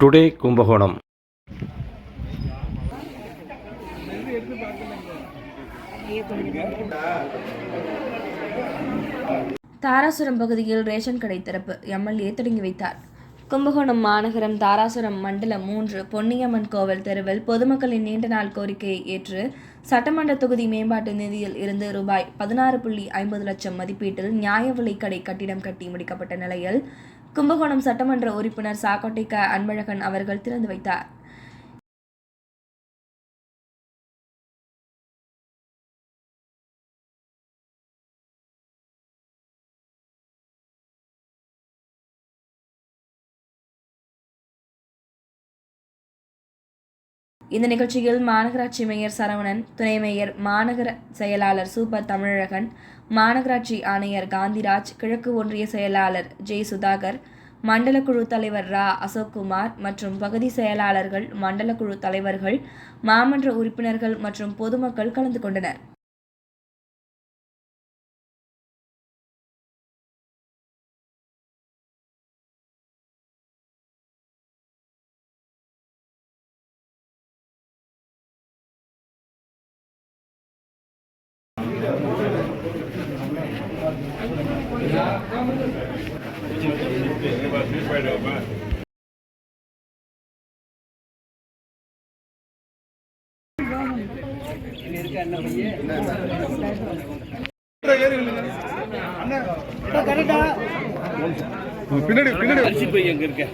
Today Kumbakonam. Darasuram பகுதியில் ration கடை திறப்பு. எம்எல்ஏ தொடங்கி வைத்தார். கும்பகோணம் மாநகரம் தாராசுரம் மண்டலம் மூன்று பொன்னியம்மன் கோவில் தெருவில் பொதுமக்களின் நீண்ட நாள் கோரிக்கையை ஏற்று சட்டமன்ற தொகுதி மேம்பாட்டு நிதியில் இருந்து ரூபாய் பதினாறு புள்ளி ஐம்பது லட்சம் மதிப்பீட்டில் நியாய விலை கடை கட்டிடம் கட்டி முடிக்கப்பட்ட நிலையில் கும்பகோணம் சட்டமன்ற உறுப்பினர் சாக்கோட்டை க அன்பழகன் அவர்கள் திறந்து வைத்தார். இந்த நிகழ்ச்சியில் மாநகராட்சி மேயர் சரவணன் துணை மேயர் மாநகர செயலாளர் சூப்பர் தமிழழகன் மாநகராட்சி ஆணையர் காந்திராஜ் கிழக்கு ஒன்றிய செயலாளர் ஜெய் சுதாகர் மண்டல குழு தலைவர் ரா அசோக்குமார் மற்றும் பகுதி செயலாளர்கள் மண்டல குழு தலைவர்கள் மாமன்ற உறுப்பினர்கள் மற்றும் பொதுமக்கள் கலந்து கொண்டனர். பின்னாடி பின்னாடி. அரிசி பை எங்க இருக்க